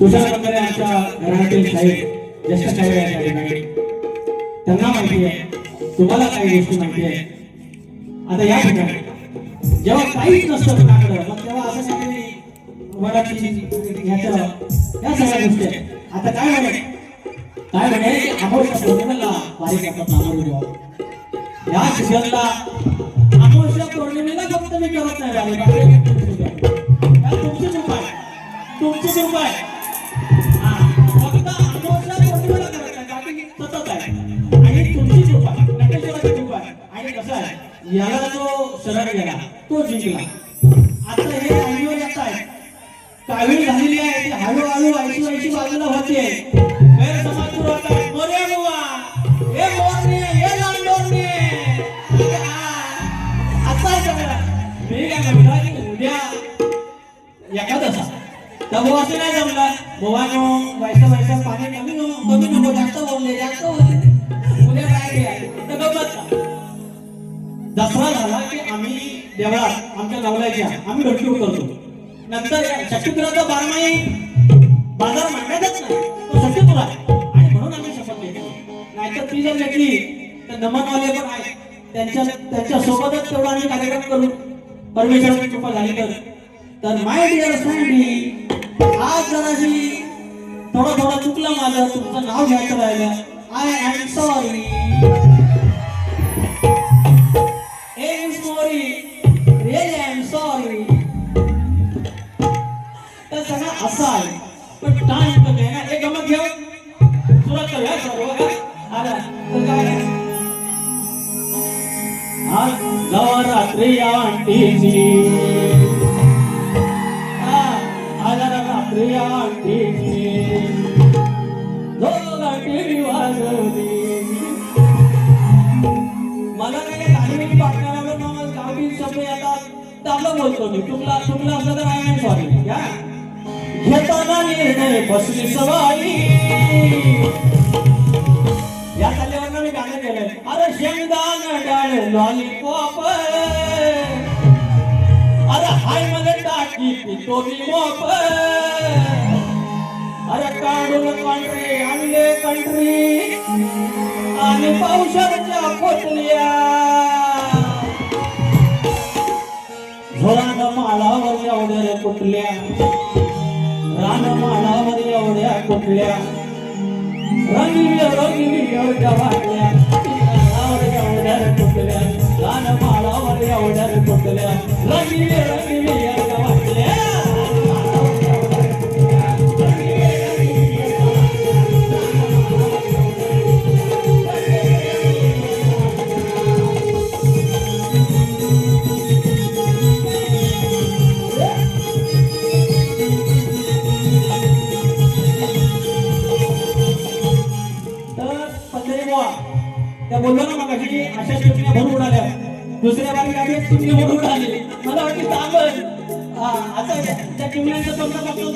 तुषार वगैरे आमच्या घरातील साहेब ज्येष्ठ साहेब या ठिकाणी त्यांना माहिती आहे तुम्हाला काही गोष्टी माहिती आहे. आता या ठिकाणी जेव्हा काहीच नसतं कुणाकडं मग तेव्हा असं सांगितले वडाची घ्यायचं. या सगळ्या गोष्टी आहेत. आता काय म्हणे? काय म्हणे? अमोशा पौर्णिमेला वारी करतात नामदेव या सीझनला अमोशा पौर्णिमेला फक्त मी करत नाही वारी बाकी या तुमचीच उपाय तुमचीच उपाय याला जो शरण गेला. तो जिंकला. आम्ही करतो. नंतर शक्तीपुराचा बारमाही बाजार मांडायचाच नाही. तो शक्तीपुरा आहे. आणि म्हणून आम्ही शपथ घेतो नाहीतर ती जर घेतली तर नमनवाले पण आहे त्यांच्या त्यांच्या सोबतच तेवढा आम्ही कार्यक्रम करू. परमेश्वराची कृपा झाली तर. तर माय डिअर फ्रेंड आज जराशी थोडं थोडं चुकलं माझं तुमचं नाव घ्यायचं राहिलं. I am sorry Hey, sorry. Really, I'm sorry. तर सगळं असं आहे पण टाइम कमी आहे ना एक गमत घेऊ सुरुवात करूया सर्व का आला तर काय आहे? आज नवरात्री आणटीची हा, आज रात्री आणटीची दोघा टीव्ही वाजवली मला काय काय धार्मिक बातम्यावर मला गावी शब्द येतात तर आपलं बोलतो मी चुकला चुकला असलं तर आय एम सॉरी या घेताना निर्णय बसली सवारी. या चालल्यावर मी गाणं केलंय. अरे शेंगदाण डाळ लॉलीपॉप अरे हायमध्ये टाकी पितो मी मोप. अरे काढून कंट्री आणले कंट्री आणि पावसाच्या पोटल्या झोरान माळावर एवढ्या कुठल्या रान माळावर कुठल्या रंगील रंगील एवढ्या वाटल्या एवढ्या कुठल्या रान माळावर एवढ्या कुठल्या रंगील रंगील त्या बोललो ना मग की अशा चिमण्या भरून उडाल्या. दुसऱ्या बारी आली एक चिमणी भरून उडाली. मला वाटली तांबड. आता त्या चिमण्यांचं तोंड बघतो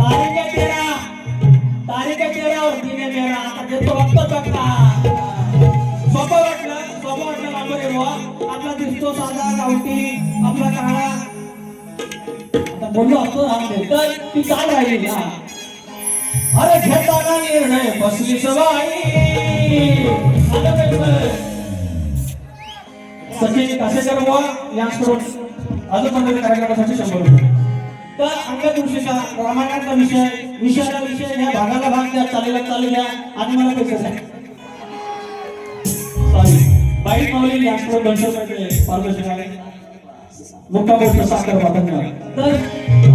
तारीख तेरा. तारीख मेरा. आता देतो बघतो सोपं वाटलं. सोपं वाटलं लांबरे आपला दिसतो साधा गावठी. आपला काळा. आता बोललो असतो तर ती चाल राहिली अरे घेताना निर्णय? बसली सवाई. सचिन कासेकर बुवा यांकडून अजून पण कार्यक्रमासाठी शंभर रुपये. तर आमच्या दिवशीचा रामायणाचा विषय विषयाचा विषय या भागाला भाग द्या चालेला चालू द्या आणि मला पैसे सॉरी बाईक मावली यांकडून दोनशे रुपये पारदर्शकाने. मुक्का गोष्ट साखर वाटत तर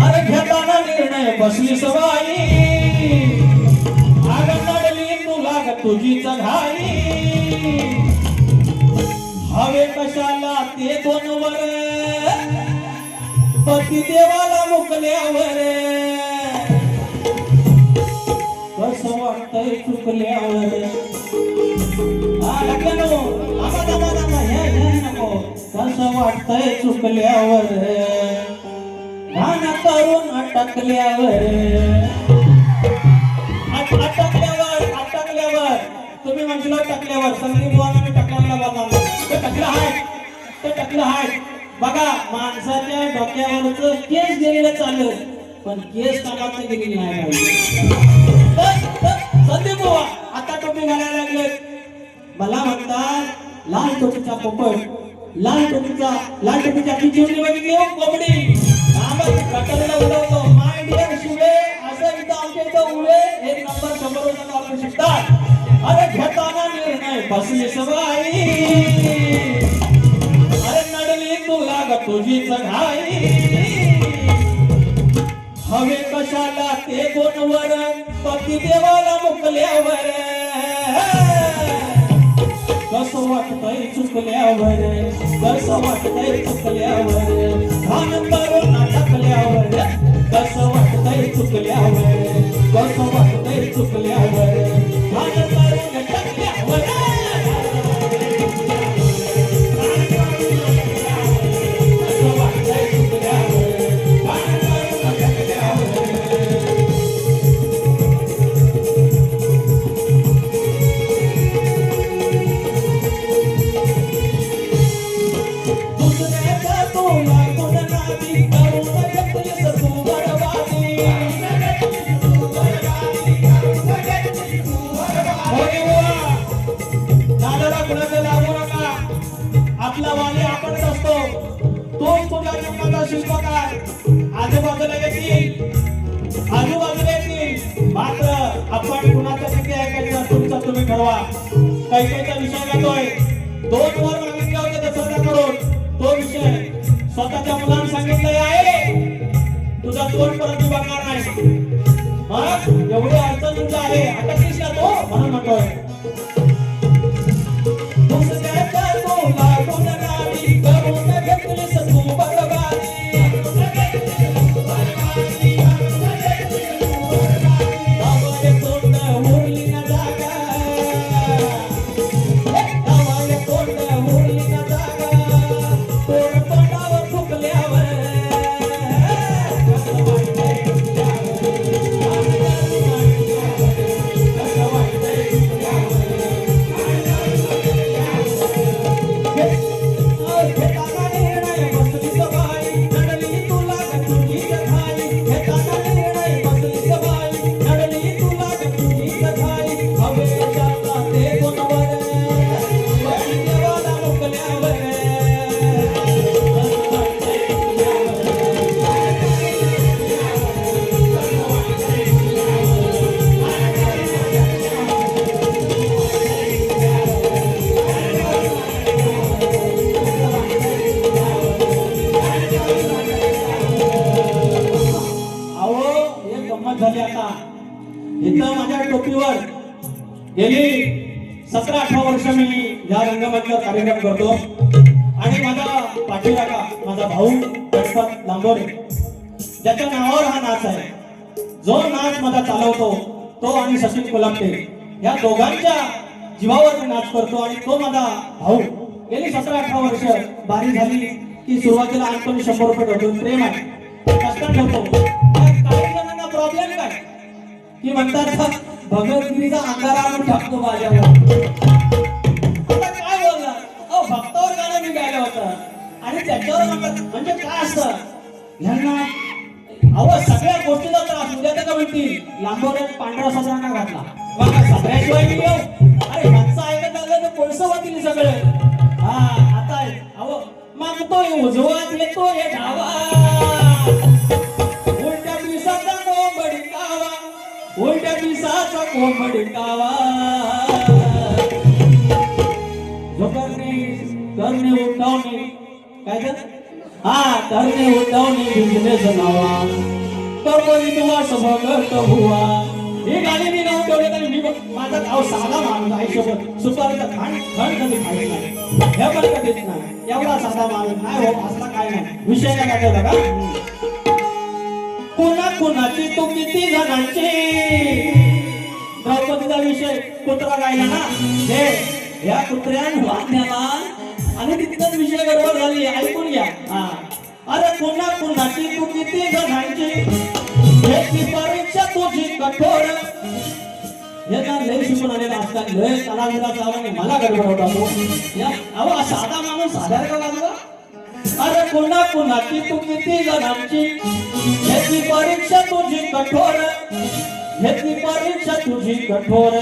अरे घेताना निर्णय बसली सवाई. तुझीच घाई हवे कशाला ते दोन वर. पती देवाला मुकल्यावर. कसं वाटतंय चुकल्यावर. कस लागलं वाटतंय चुकल्यावर. ध्यान करून अटकल्यावर. तुम्ही म्हणशील टकल्यावर संगीत बुवाला मी टकल्याला बोलणार ते टकलं आहे ते टकलं आहे बघा माणसाच्या डोक्यावरच केस गेलेलं चाललं पण केस कामात गेलेली नाही संदीप बुवा आता टोपी घालायला लागले. मला म्हणतात लाल टोपीचा पोपट लाल टोपीचा लाल टोपीच्या ती चिमणी बघितली कोंबडी आम्हाला कटरीला उडवतो निर्णय अरे नडली तुला ग तुझीच घाई हवे कशाला ते गोनवर पती देवाला मुकल्यावर. कस वाटतय चुकल्यावर कस वाटतय चुकल्यावर. कार्यक्रम करतो. आणि माझा पाठीराखा माझा भाऊ गणपत लांबोरे ज्याच्या नावावर हा नाच आहे. जो नाच माझा चालवतो तो आणि सचिन कोलापटे या दोघांच्या जीवावर मी नाच करतो. आणि तो माझा भाऊ गेली सतरा अठरा वर्ष बारी झाली की सुरुवातीला आणतो शंभर रुपये ठेवतो प्रेम आहे. कष्ट ठेवतो काही जणांना प्रॉब्लेम काय की म्हणतात भगवतगिरीचा अंधार आणून टाकतो माझ्यावर. भक्तावर गाणं मी गायलं होतं. आणि त्याच्यावर म्हणजे काय असतं? ह्यांना अहो सगळ्या गोष्टीचा त्रास उद्या तर का म्हणतील लांबवर पांढरा सदरांना घातला. बघा सगळ्याशिवाय मी येऊ हो. अरे ह्यांचं ऐकत आलं तर कोळसं वाटतील सगळे. हा आता अहो मागतोय उजवात येतोय डावा उलट्या दिवसाचा कोंबडी कावा. उलट्या दिवसाचा कोंबडी कावा. करणे उठवणे. काय तर हा करणे उठवणे बिझनेस नावा. कर्मणी तुला सभगत हुआ ही गाणी मी नाव ठेवले तरी मी माझा गाव साधा माणूस आयुष्यभर सुपारीचा खाण खण कधी खाल्ली नाही. हे पण कधीच नाही. एवढा साधा माणूस नाही हो असला काय नाही. विषय काय काय बघा कुणा कुणाची तू किती जणांची? द्रौपदीचा विषय कुत्रा गायला ना? हे या कुत्र्यान वाटण्याला आणि तिथंच विषय गडबड झाली ऐकून घ्या. हा. अरे पुन्हा कुणाची तू किती जणांची याची परीक्षा तुझी कठोर. हे ना लय शिकून आलेला असतात लय कलाविदा चालू मला गडबड होता तो. या अहो हा साधा माणूस साधार का बाजूला अरे पुन्हा कुणाची तू किती जणांची ह्याची परीक्षा तुझी कठोर. ह्याची परीक्षा तुझी कठोर.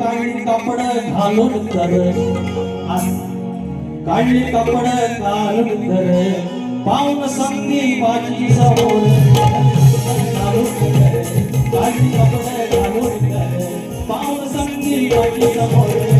काढली कापड घालून कर काढली कापड घालून कर पाऊन संधी बाजी समोर घालून कर काढली कापड घालून कर पाऊन संधी बाजी समोर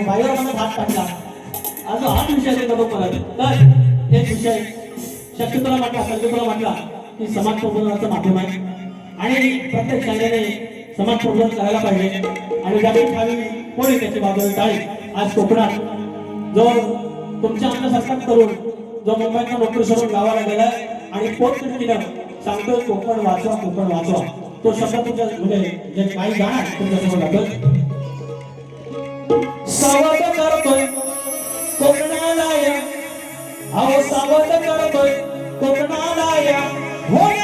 हात टाकला. अजून हाच विषय देतो तो परत. तर एक विषय शक्य तुला म्हटला संधी तुला म्हटला की समाज प्रबोधनाचं माध्यम आहे. आणि प्रत्येक शाळेने समाज प्रबोधन करायला पाहिजे. आणि जागतिक ठावी कोणी त्याची बाजू टाळी आज कोकणात. जो तुमच्या आमच्यासारखाच तरुण जो मुंबईतनं नोकरी सोडून गावाला गेलाय आणि पोटतिडकीनं सांगतोय कोकण वाचवा कोकण वाचवा. तो शब्द तुमच्या म्हणजे जे काही गाणार तुमच्यासमोर लागलं सावध करतोय कोकणाला या. अहो सावध करतोय कोकणाला या. होण्यापासून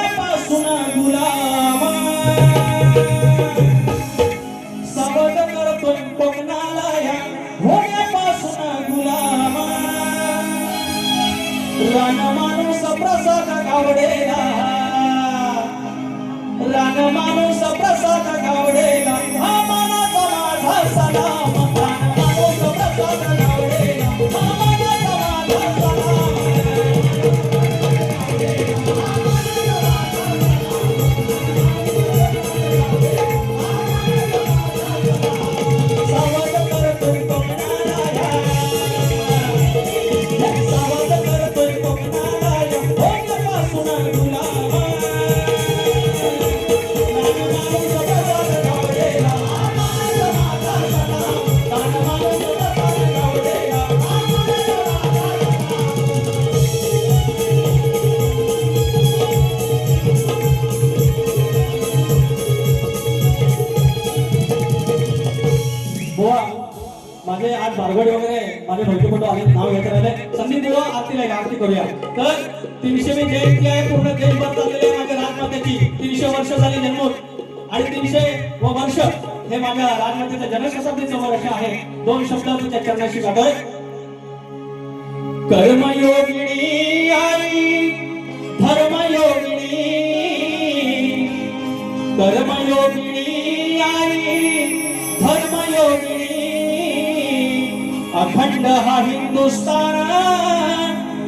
माझे भरती फोटो आले नाव घ्यायचं राहिले संधी बुवा आरतीला या, आरती करूया. तर तीनशे मी जयंती आहे पूर्ण देशभर चाललेली आहे माझ्या राजमात्याची तीनशे वर्ष झाली जन्मून. आणि तीनशे व वर्ष हे माझ्या राजमात्याच्या जनशताब्दीचं वर्ष आहे. दोन शब्द तुझ्या चरणाशी गाठोय कर्मयोगिणी आई धर्मयोगिणी कर्मयोगिणी अखंड हा हिंदुस्तान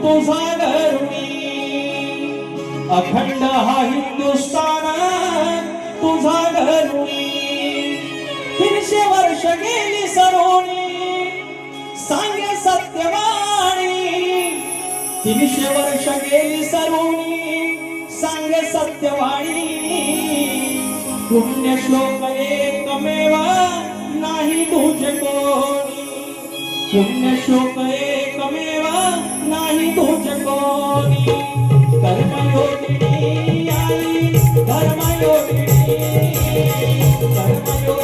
तुझा घरुणी अखंड हा हिंदुस्तान तुझा घरुणी तीनशे वर्ष गेली सरोनी सांगे सत्यवाणी. तीनशे वर्ष गेली सरोनी सांगे सत्यवाणी. पुण्यश्लोक एकमेवा नाही तुझे कोण. पुण्यश्लोक एकमेव नाही तुझे कोणी कर्मयोगिनी आई धर्मयोगिनी कर्मयोगिनी